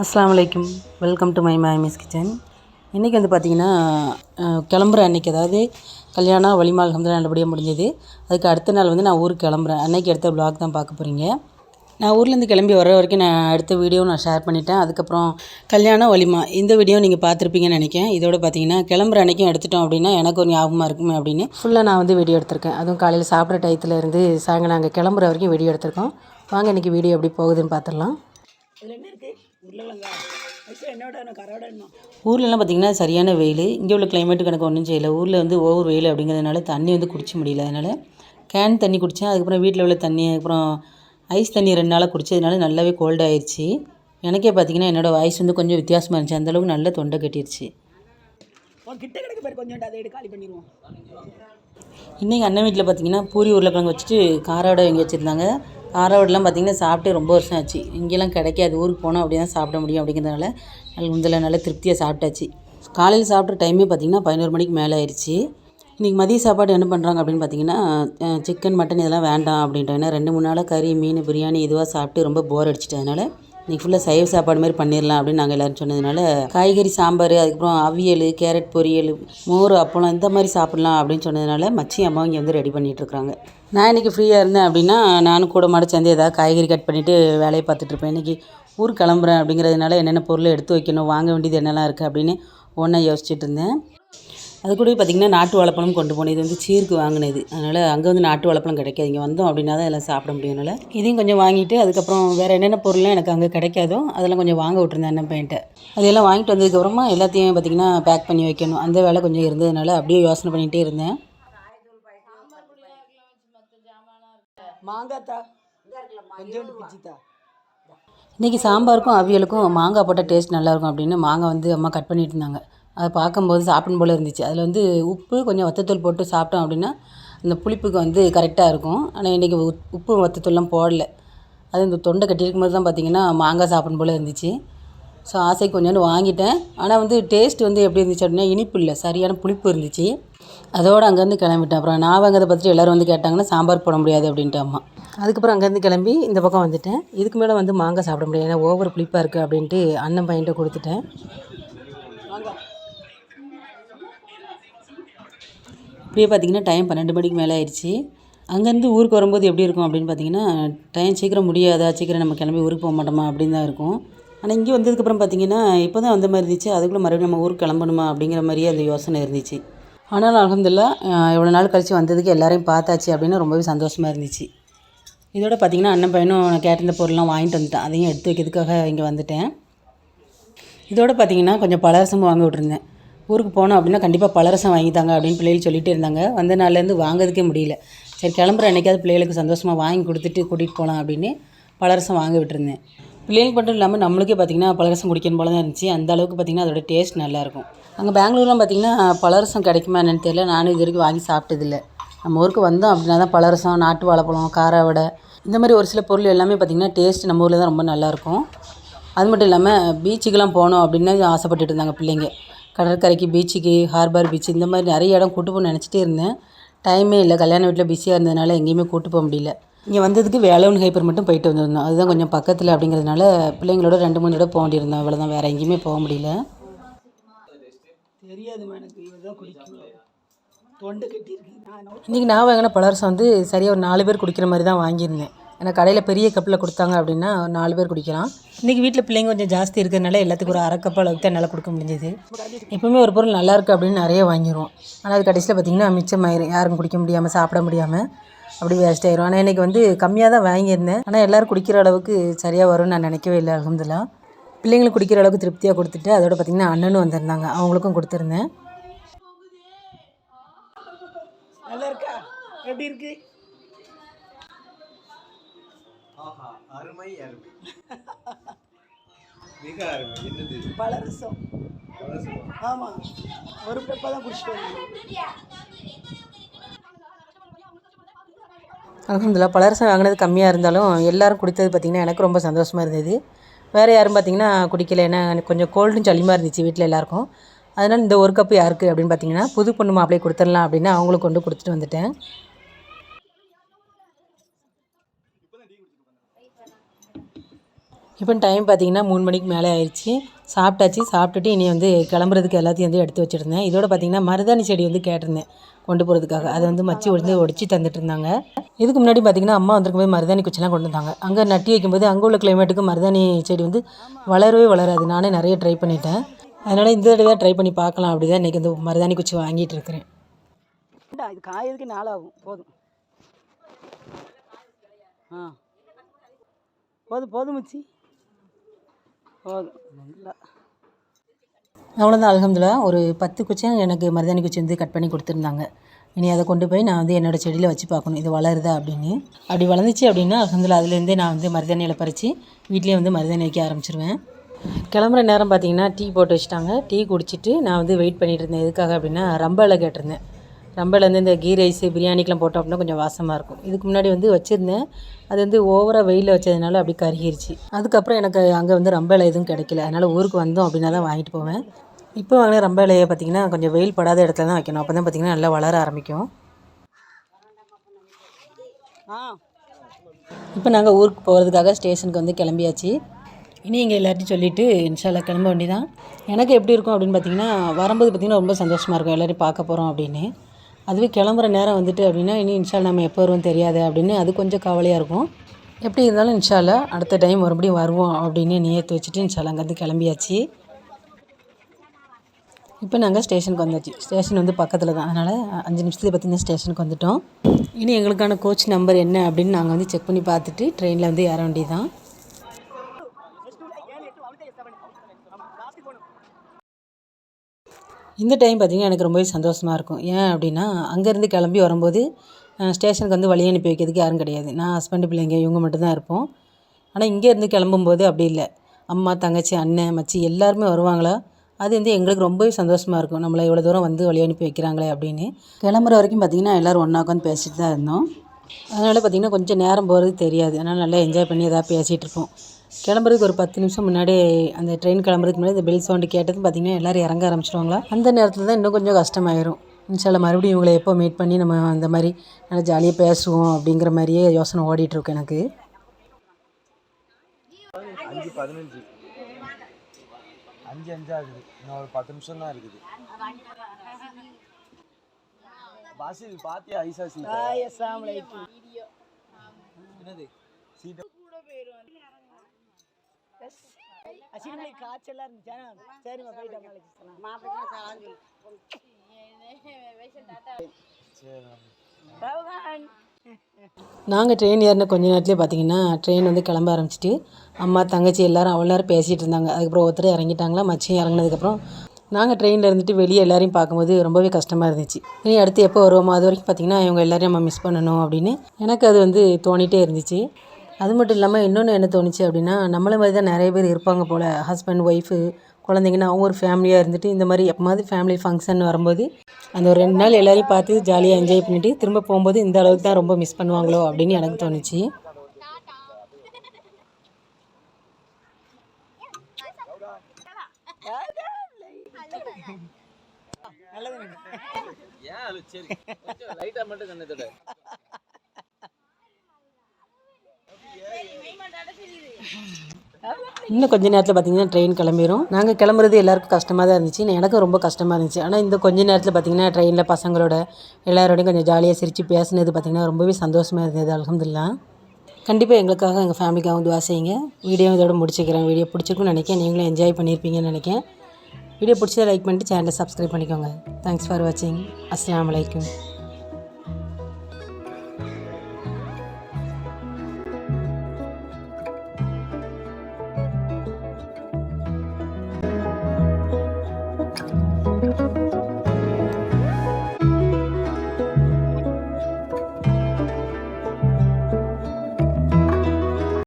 அஸ்லாம் அலைக்கும் welcome to my mommy's kitchen இன்றைக்கி வந்து பார்த்திங்கன்னா கிளம்புற அன்றைக்கி அதாவது கல்யாணம் வலிமா வந்து நல்லபடியாக முடிஞ்சது. அதுக்கு அடுத்த நாள் வந்து நான் ஊருக்கு கிளம்புறேன். அன்னைக்கு எடுத்த ப்ளாக் தான் பார்க்க போகிறீங்க நான் ஊர்லேருந்து கிளம்பி வர வரைக்கும் நான் அடுத்த வீடியோ நான் ஷேர் பண்ணிட்டேன். அதுக்கப்புறம் கல்யாணம் வலிமா இந்த வீடியோ நீங்கள் பார்த்துருப்பீங்கன்னு நினைக்கிறேன். இதோட பார்த்தீங்கன்னா கிளம்புற அன்றைக்கும் எடுத்துட்டோம் அப்படின்னா எனக்கு ஒரு ஞாபகமாக இருக்குமே அப்படின்னு. ஃபுல்லாக நான் வந்து வீடியோ எடுத்திருக்கேன். அதுவும் காலையில் சாப்பிட்ற டயத்தில் இருந்து சாயங்காலம் நாங்கள் கிளம்புற வரைக்கும் வீடியோ எடுத்திருக்கோம். வாங்க இன்றைக்கி வீடியோ எப்படி போகுதுன்னு பார்த்துடலாம் உருளைக்கிழங்கா? ஆக்சுவலாக என்னோட எனக்கு கரோட இன்னும் ஊர்லலாம் பார்த்திங்கன்னா சரியான வெயில். இங்கே உள்ள கிளைமேட்டுக்கு எனக்கு ஒன்றும் செய்யலை. ஊரில் வந்து ஓவர் வெயில் அப்படிங்கிறதுனால தண்ணி வந்து குடிக்க முடியல. அதனால் கேன் தண்ணி குடித்தேன் அதுக்கப்புறம் வீட்டில் உள்ள தண்ணி அதுக்கப்புறம் ஐஸ் தண்ணி ரெண்டு நாளாக குடித்ததுனால நல்லாவே கோல்ட் ஆயிடுச்சு எனக்கே பார்த்திங்கன்னா என்னோடய வாய்ஸ் வந்து கொஞ்சம் வித்தியாசமாக இருந்துச்சு. அந்தளவுக்கு நல்ல தொண்டை கட்டிருச்சு. உன் கிட்ட கிடக்கு பேர் கொஞ்சம் அதை எடுத்து காலி பண்ணிடுவோம் இன்றைக்கி அண்ணன் வீட்டில் பார்த்தீங்கன்னா பூரி உருளைக்கிழங்கு வச்சுட்டு காராவடை வாங்கி வச்சுருந்தாங்க. காராவடைலாம் பார்த்திங்கன்னா சாப்பிட்டு ரொம்ப வருஷம் ஆச்சு. இங்கெல்லாம் கிடைக்காது. ஊருக்கு போனால் அப்படி தான் சாப்பிட முடியும் அப்படிங்கிறதுனால நல்ல முந்தில் நல்ல திருப்தியாக சாப்பிட்டாச்சு. காலையில் சாப்பிட்ற டைமே பார்த்திங்கன்னா பதினோரு மணிக்கு மேலே ஆயிடுச்சு இன்றைக்கி மதிய சாப்பாடு என்ன பண்ணுறாங்க அப்படின்னு பார்த்தீங்கன்னா சிக்கன் மட்டன் இதெல்லாம் வேண்டாம் அப்படின்ட்டாங்க ஏன்னா ரெண்டு மூணு நாளாக கறி மீன் பிரியாணி இதுவாக சாப்பிட்டு ரொம்ப போர் அடிச்சிட்டு அதனால் இன்றைக்கி ஃபுல்லாக சைவ சாப்பாடு மாதிரி பண்ணிடலாம் அப்படின்னு நாங்கள் எல்லோரும் சொன்னதுனால காய்கறி சாம்பார் அதுக்கப்புறம் அவியல் கேரட் பொரியல் மோர் அப்பளம் இந்த மாதிரி சாப்பிட்லாம் அப்படின்னு சொன்னதுனால மச்சி அம்மா இங்கே வந்து ரெடி பண்ணிகிட்ருக்குறாங்க நான் இன்றைக்கி ஃப்ரீயாக இருந்தேன் அப்படின்னா நானும் கூட மாட சேர்ந்து ஏதாவது காய்கறி கட் பண்ணிவிட்டு வேலையை பார்த்துட்ருப்பேன் இன்றைக்கி ஊர் கிளம்புறேன் அப்படிங்கிறதுனால என்னென்ன பொருள் எடுத்து வைக்கணும் வாங்க வேண்டியது என்னெல்லாம் இருக்குது அப்படின்னு ஒன்றா யோசிச்சுட்டு இருந்தேன். அது கூட பார்த்திங்கன்னா நாட்டு வாழைப்பழம் கொண்டு போனேன். இது வந்து சீருக்கு வாங்கினது. அதனால் அங்கே வந்து நாட்டு வாழைப்பழம் கிடைக்காது. இங்கே வந்தோம் அப்படின்னா தான் எல்லாம் சாப்பிட முடியும்னால இதையும் கொஞ்சம் வாங்கிட்டு அதுக்கப்புறம் வேறு என்னென்ன பொருள்லாம் எனக்கு அங்கே கிடைக்காதோ அதெல்லாம் கொஞ்சம் வாங்க விட்டுருந்தேன் அண்ணன் பையன்ட்ட. அதெல்லாம் வாங்கிட்டு வந்ததுக்கப்புறமா எல்லாத்தையும் பார்த்திங்கன்னா பேக் பண்ணி வைக்கணும். அந்த வேலை கொஞ்சம் இருந்ததுனால அப்படியே யோசனை பண்ணிகிட்டே இருந்தேன். மாங்காத்தா? கொஞ்சோண்டு பிச்சித்தா? இன்றைக்கி சாம்பாருக்கும் அவியலுக்கும் மாங்காய் போட்டால் டேஸ்ட் நல்லாயிருக்கும் அப்படின்னு மாங்காய் வந்து அம்மா கட் பண்ணிட்டு இருந்தாங்க. அதை பார்க்கும்போது சாப்பிடும் போல் இருந்துச்சு. அதில் வந்து உப்பு கொஞ்சம் வத்தத்தூள் போட்டு சாப்பிட்டோம் அப்படின்னா அந்த புளிப்புக்கு வந்து கரெக்டாக இருக்கும். ஆனால் இன்றைக்கி உப்பு வத்தத்தூள்லாம் போடல. அது இந்த தொண்டை கட்டியிருக்கும் போது தான் பார்த்திங்கன்னா மாங்காய் சாப்பிடும் போல் இருந்துச்சு. ஸோ ஆசைக்கு கொஞ்சோண்டு வாங்கிட்டேன். ஆனால் வந்து டேஸ்ட் வந்து எப்படி இருந்துச்சு அப்படின்னா இனிப்பு இல்லை சரியான புளிப்பு இருந்துச்சு. அதோடு அங்கேருந்து கிளம்பிட்டேன். அப்புறம் நான் வாங்கிறத பார்த்துட்டு எல்லோரும் வந்து கேட்டாங்கன்னா சாம்பார் போட முடியாது அப்படின்ட்டு அம்மா. அதுக்கப்புறம் அங்கேருந்து கிளம்பி இந்த பக்கம் வந்துட்டேன். இதுக்கு மேலே வந்து மாங்காய் சாப்பிட முடியாது. ஏன்னா ஓவர் புளிப்பாக இருக்குது அப்படின்ட்டு அண்ணன் பையன்கிட்ட கொடுத்துட்டேன். இப்படியே பார்த்திங்கன்னா டைம் பன்னெண்டு மணிக்கு மேலே ஆயிடுச்சு. அங்கேருந்து ஊருக்கு வரும்போது எப்படி இருக்கும் அப்படின்னு பார்த்தீங்கன்னா டைம் சீக்கிரம் முடியாதா? சீக்கிரம் நம்ம கிளம்பி ஊருக்கு போக மாட்டோமா? அப்படின்னு தான் இருக்கும். ஆனால் இங்கே வந்ததுக்கப்புறம் பார்த்தீங்கன்னா இப்போ தான் வந்த மாதிரி இருந்துச்சு. அதுக்குள்ளே மறுபடியும் நம்ம ஊருக்கு கிளம்பணுமா? அப்படிங்கிற மாதிரியே அந்த யோசனை இருந்துச்சு. ஆனாலும் அலமதுல்லா எவ்வளோ நாள் கழித்து வந்ததுக்கு எல்லாரையும் பார்த்தாச்சு அப்படின்னு ரொம்பவே சந்தோஷமாக இருந்துச்சு. இதோட பார்த்திங்கன்னா அண்ணன் பையனும் நான் கேட்டிருந்த பொருள்லாம் வாங்கிட்டு வந்துட்டேன். அதையும் எடுத்து வைக்கிறதுக்காக இங்கே வந்துட்டேன். இதோட பார்த்தீங்கன்னா கொஞ்சம் பலரசமும் வாங்கி விட்டுருந்தேன். ஊருக்கு போனோம் அப்படின்னா கண்டிப்பாக பலரசம் வாங்கி தாங்க அப்படின்னு பிள்ளைகள் சொல்லிகிட்டே இருந்தாங்க. வந்த நாள்லேருந்து வாங்குறதுக்கே முடியல. சரி கிளம்புற அன்றைக்காவது பிள்ளைகளுக்கு சந்தோஷமாக வாங்கி கொடுத்துட்டு கூட்டிகிட்டு போகலாம் அப்படின்னு பலரசம் வாங்க விட்டுருந்தேன். பிள்ளைகளுக்கு மட்டும் இல்லாமல் நம்மளுக்கே பார்த்திங்கன்னா பலரசம் குடிக்கணும் போல தான் இருந்துச்சு. அந்த அளவுக்கு பார்த்திங்கன்னா அதோட டேஸ்ட் நல்லாயிருக்கும் அங்கே பெங்களூர்லாம் பார்த்திங்கன்னா பலரசம் கிடைக்குமா என்னன்னு தெரியல. நானும் இது வரைக்கும் வாங்கி சாப்பிட்டதில்ல. நம்ம ஊருக்கு வந்தோம் அப்படின்னா தான் பலரசம் நாட்டு வாழைப்பழம் கார வடை இந்த மாதிரி ஒரு சில பொருள் எல்லாமே பார்த்திங்கன்னா டேஸ்ட் நம்ம ஊரில் தான் ரொம்ப நல்லாயிருக்கும் அது மட்டும் இல்லாமல் பீச்சுக்கெலாம் போகணும் அப்படின்னு ஆசைப்பட்டுட்டு இருந்தாங்க பிள்ளைங்க. கடற்கரைக்கு பீச்சுக்கு ஹார்பர் பீச் இந்த மாதிரி நிறைய இடம் கூட்டு போக நினச்சிட்டே இருந்தேன். டைமே இல்லை. கல்யாண வீட்டில் பிஸியாக இருந்ததுனால எங்கேயுமே கூட்டு போக முடியல. இங்கே வந்ததுக்கு வேலவன் ஹைப்பர் மட்டும் போயிட்டு வந்திருந்தோம். அதுதான் கொஞ்சம் பக்கத்தில் அப்படிங்கிறதுனால பிள்ளைங்களோட ரெண்டு மூணு தடவை போக வேண்டியிருந்தோம். அவ்வளோதான் வேறு எங்கேயுமே போக முடியல. தெரியாதுமா எனக்கு. இவர் குடிக்கும் தொண்டை நான் இன்றைக்கி நான் வாங்கின பலரசம் வந்து சரியாக ஒரு நாலு பேர் குடிக்கிற மாதிரி தான் வாங்கியிருந்தேன். ஏன்னா கடையில் பெரிய கப்பில் கொடுத்தாங்க அப்படின்னா ஒரு நாலு பேர் குடிக்கலாம். இன்றைக்கி வீட்டில் பிள்ளைங்க கொஞ்சம் ஜாஸ்தி இருக்கிறதுனால எல்லாத்துக்கும் ஒரு அரை கப் அளவுக்கு தான் என்னால் கொடுக்க முடிஞ்சது. எப்பவுமே ஒரு பொருள் நல்லா இருக்குது அப்படின்னு நிறைய வாங்கிடுவோம் ஆனால் அது கடைசியில் பார்த்திங்கன்னா மிச்சமாயிரும். யாரும் குடிக்க முடியாமல் சாப்பிட முடியாமல் அப்படி வேஸ்ட் ஆயிரும். ஆனால் இன்றைக்கி வந்து கம்மியாக தான் வாங்கியிருந்தேன். ஆனால் எல்லோரும் குடிக்கிற அளவுக்கு சரியாக வரும்னு நான் நினைக்கவே இல்லை அலமதுல்லா பிள்ளைங்களுக்கு குடிக்கிற அளவுக்கு திருப்தியாக கொடுத்துட்டு அதோட பார்த்திங்கன்னா அண்ணனும் வந்திருந்தாங்க. அவங்களுக்கும் கொடுத்துருந்தேன். நல்லா இருக்கா? எப்படி இருக்கு? ஆஹா அருமை அருமை. மிக அருமை. என்னது பலரசம். ஆமாம் ஒரு பெப்பா தான் குடிச்சிட்டு அலமதுல்லா பலரசம் வாங்கினது கம்மியாக இருந்தாலும் எல்லாரும் குடித்தது பார்த்திங்கன்னா எனக்கு ரொம்ப சந்தோஷமாக இருந்தது. வேறு யாரும் பார்த்திங்கன்னா குடிக்கல ஏன்னா எனக்கு கொஞ்சம் கோல்டும் சளிமாக இருந்துச்சு வீட்டில் எல்லாருக்கும். அதனால் இந்த ஒரு கப்பு யாருக்கு அப்படின்னு பார்த்தீங்கன்னா புது பொண்ணு மாப்பிளையை கொடுத்துடலாம் அப்படின்னு அவங்களுக்கு கொண்டு கொடுத்துட்டு வந்துட்டேன். இப்போ டைம் பார்த்தீங்கன்னா மூணு மணிக்கு மேலே ஆயிடுச்சு. சாப்பிட்டாச்சு. சாப்பிட்டுட்டு இனி வந்து கிளம்புறதுக்கு எல்லாத்தையும் வந்து எடுத்து வச்சுருந்தேன். இதோட பார்த்தீங்கன்னா மருதாணி செடி வந்து கேட்டிருந்தேன் கொண்டு போகிறதுக்காக அதை வந்து மச்சி வந்து ஒடிச்சு தந்துட்டு இருந்தாங்க. இதுக்கு முன்னாடி பார்த்தீங்கன்னா அம்மா வந்திருக்கும் போது மருதாணி குச்சிலாம் கொண்டு வந்தாங்க. அங்கே நட்டி வைக்கும்போது அங்கே உள்ள கிளைமேட்டுக்கு மருதாணி செடி வந்து வளரவே வளராது. நானே நிறைய ட்ரை பண்ணிட்டேன். அதனால் இந்த தடவை ட்ரை பண்ணி பார்க்கலாம். அப்படி தான் இன்றைக்கி இந்த மருதாணி குச்சி வாங்கிட்டு இருக்கிறேன். இது காயறதுக்கு நாளாகும் போதும். ஆ. போதும் போதும் மச்சி. போதும். நல்லா. அவ்வளோதான் அலகம்துல்லா ஒரு பத்து குச்சியும் எனக்கு மருதாணி குச்சி வந்து கட் பண்ணி கொடுத்துருந்தாங்க. இனி அதை கொண்டு போய் நான் வந்து என்னோடய செடியில் வச்சு பார்க்கணும். இது வளருதா அப்படின்னு. அப்படி வளர்ந்துச்சு அப்படின்னா அலகம்துல்லா அதுலேருந்தே நான் வந்து மருதாணியில் பறித்து வீட்லேயே வந்து மருதாணி வைக்க ஆரம்பிச்சிருவேன். கிளம்புற நேரம் பார்த்தீங்கன்னா டீ போட்டு வச்சுட்டாங்க. டீ குடிச்சிட்டு நான் வந்து வெயிட் பண்ணிகிட்டு இருந்தேன். எதுக்காக அப்படின்னா ரம்ப கேட்டிருந்தேன். ரம்ப வந்து இந்த கீ ரைஸு பிரியாணிக்கெலாம் போட்டோம் அப்படின்னா கொஞ்சம் வாசமாக இருக்கும். இதுக்கு முன்னாடி வந்து வச்சுருந்தேன். அது வந்து ஓவராக வெயிலில் வச்சதுனால அப்படி கருகிருச்சு. அதுக்கப்புறம் எனக்கு அங்கே வந்து ரம்ப எதுவும் கிடைக்கல. அதனால் ஊருக்கு வந்தோம் அப்படின்னா தான் வாங்கிட்டு போவேன். இப்போ வாங்கின ரம்ப இலையை பார்த்திங்கன்னா கொஞ்சம் வெயில் படாத இடத்துல தான் வைக்கணும். அப்போ தான் பார்த்திங்கன்னா நல்லா வளர ஆரம்பிக்கும். ஆ. இப்போ நாங்கள் ஊருக்கு போகிறதுக்காக ஸ்டேஷனுக்கு வந்து கிளம்பியாச்சு. இனி இங்கே எல்லார்ட்டையும் சொல்லிவிட்டு இன்ஷால்லா கிளம்ப வேண்டியதான் எனக்கு எப்படி இருக்கும் அப்படின்னு பார்த்தீங்கன்னா வரும்போது பார்த்திங்கன்னா ரொம்ப சந்தோஷமாக இருக்கும் எல்லோரையும் பார்க்க போகிறோம் அப்படின்னு. அதுவே கிளம்புற நேரம் வந்துட்டு அப்படின்னா இனி இன்ஷால் நம்ம எப்போ வருவோம் தெரியாது அப்படின்னு அது கொஞ்சம் கவலையாக இருக்கும். எப்படி இருந்தாலும் இன்ஷால்லா அடுத்த டைம் மறுபடியும் வருவோம் அப்படின்னு நியத்து வச்சுட்டு இன்ஷால்லா அங்கேருந்து கிளம்பியாச்சு. இப்போ நாங்கள் ஸ்டேஷனுக்கு வந்தாச்சு. ஸ்டேஷன் வந்து பக்கத்தில் தான். அதனால் அஞ்சு நிமிஷத்துக்கு பார்த்திங்கன்னா ஸ்டேஷனுக்கு வந்துட்டோம். இனி எங்களுக்கான கோச் நம்பர் என்ன அப்படின்னு நாங்கள் வந்து செக் பண்ணி பார்த்துட்டு ட்ரெயினில் வந்து ஏற வேண்டியதான் இந்த டைம் பார்த்திங்கன்னா எனக்கு ரொம்பவே சந்தோஷமாக இருக்கும். ஏன் அப்படின்னா அங்கேருந்து கிளம்பி வரும்போது ஸ்டேஷனுக்கு வந்து வழி அனுப்பி வைக்கிறதுக்கு யாரும் கிடையாது. நான் ஹஸ்பண்டு பிள்ளைங்க இவங்க மட்டும்தான் இருப்போம். ஆனால் இங்கேருந்து கிளம்பும்போது அப்படி இல்லை. அம்மா தங்கச்சி அண்ணன் மச்சி எல்லாருமே வருவாங்களா? அது வந்து எங்களுக்கு ரொம்பவே சந்தோஷமாக இருக்கும். நம்மளை இவ்வளோ தூரம் வந்து வழி அனுப்பி வைக்கிறாங்களே அப்படின்னு. கிளம்புற வரைக்கும் பார்த்திங்கன்னா எல்லோரும் ஒன்றா உட்காந்து பேசிட்டு தான் இருந்தோம். அதனால் பார்த்திங்கன்னா கொஞ்சம் நேரம் போகிறது தெரியாது. அதனால் நல்லா என்ஜாய் பண்ணி எதாவது பேசிகிட்டு இருப்போம். கிளம்புறதுக்கு ஒரு பத்து நிமிஷம் முன்னாடி அந்த ட்ரெயின் கிளம்புறதுக்கு முன்னாடி இந்த பெல் சவுண்டு கேட்டது பார்த்திங்கன்னா எல்லோரும் இறங்க ஆரம்பிச்சிடுவாங்களா அந்த நேரத்தில் தான் இன்னும் கொஞ்சம் கஷ்டமாயிரும். இன்ஷால்ல மறுபடியும் இவங்களை எப்போ மீட் பண்ணி நம்ம அந்த மாதிரி நல்லா ஜாலியாக பேசுவோம் அப்படிங்கிற மாதிரியே யோசனை ஓடிட்டுருக்கு எனக்கு. அஞ்சு பதினஞ்சு. அஞ்சு அஞ்சு ஆகுது இன்னும் ஒரு பத்து நிமிஷம் தான் இருக்குது பாசில் பாத்தியா ஐசா சீட் என்னது? சீட் அசினங்களை காய்ச்சலாக இருந்துச்சா? சரிம்மா போயிட்டு சரி ரவுகான் நாங்கள் ட்ரெயின் ஏறின கொஞ்ச நேரத்துலேயே பார்த்தீங்கன்னா ட்ரெயின் வந்து கிளம்ப ஆரம்பிச்சிட்டு அம்மா தங்கச்சி எல்லாரும் அவ்வளோ நேரம் பேசிகிட்டு இருந்தாங்க. அதுக்கப்புறம் ஒருத்தர் இறங்கிட்டாங்களா மச்சியும் இறங்குனதுக்கப்புறம் நாங்கள் ட்ரெயினில் இருந்துட்டு வெளியே எல்லாரையும் பார்க்கும்போது ரொம்பவே கஷ்டமாக இருந்துச்சு. இனி அடுத்து எப்போ வருவோமோ அது வரைக்கும் பார்த்தீங்கன்னா இவங்க எல்லாரையும் நம்ம மிஸ் பண்ணணும் அப்படின்னு எனக்கு அது வந்து தோணிட்டே இருந்துச்சு. அது மட்டும் இல்லாமல் இன்னொன்று என்ன தோணுச்சு அப்படின்னா நம்மளை மாதிரி தான் நிறைய பேர் இருப்பாங்க போல். ஹஸ்பண்ட் ஒய்ஃபு குழந்தைங்கன்னா அவங்க ஒரு ஃபேமிலியாக இருந்துட்டு இந்த மாதிரி எப்போமாவது ஃபேமிலி ஃபங்க்ஷன் வரும்போது அந்த ஒரு ரெண்டு நாள் எல்லோரையும் பார்த்து ஜாலியாக என்ஜாய் பண்ணிவிட்டு திரும்ப போகும்போது இந்த அளவுக்கு தான் ரொம்ப மிஸ் பண்ணுவாங்களோ அப்படின்னு எனக்கு தோணுச்சு. ஏன் சரி. லைட்டாக மட்டும் கண்ணத்தோட இன்னும் கொஞ்ச நேரத்தில் பார்த்தீங்கன்னா ட்ரெயின் கிளம்பிடும் நாங்கள் கிளம்புறது எல்லாருக்கும் கஷ்டமாக தான் இருந்துச்சு. எனக்கும் ரொம்ப கஷ்டமாக இருந்துச்சு. ஆனால் இந்த கொஞ்ச நேரத்தில் பார்த்தீங்கன்னா ட்ரெயினில் பசங்களோட எல்லாரோடையும் கொஞ்சம் ஜாலியாக சிரித்து பேசுனது பார்த்திங்கன்னா ரொம்பவே சந்தோஷமாக இருந்தது அலமதுல்லா கண்டிப்பாக எங்களுக்காக எங்கள் ஃபேமிலிக்காக துவா செய்யுங்க. வீடியோ இதோட முடிச்சுக்கிறேன். வீடியோ பிடிச்சிருக்குன்னு நினைக்கிறேன். நீங்களும் என்ஜாய் பண்ணியிருப்பீங்கன்னு நினைக்கிறேன். வீடியோ பிடிச்சதை லைக் பண்ணிட்டு சேனலை சப்ஸ்கிரைப் பண்ணிக்கோங்க. தேங்க்ஸ் ஃபார் வாட்சிங் அஸ்லாம் வலைக்கம்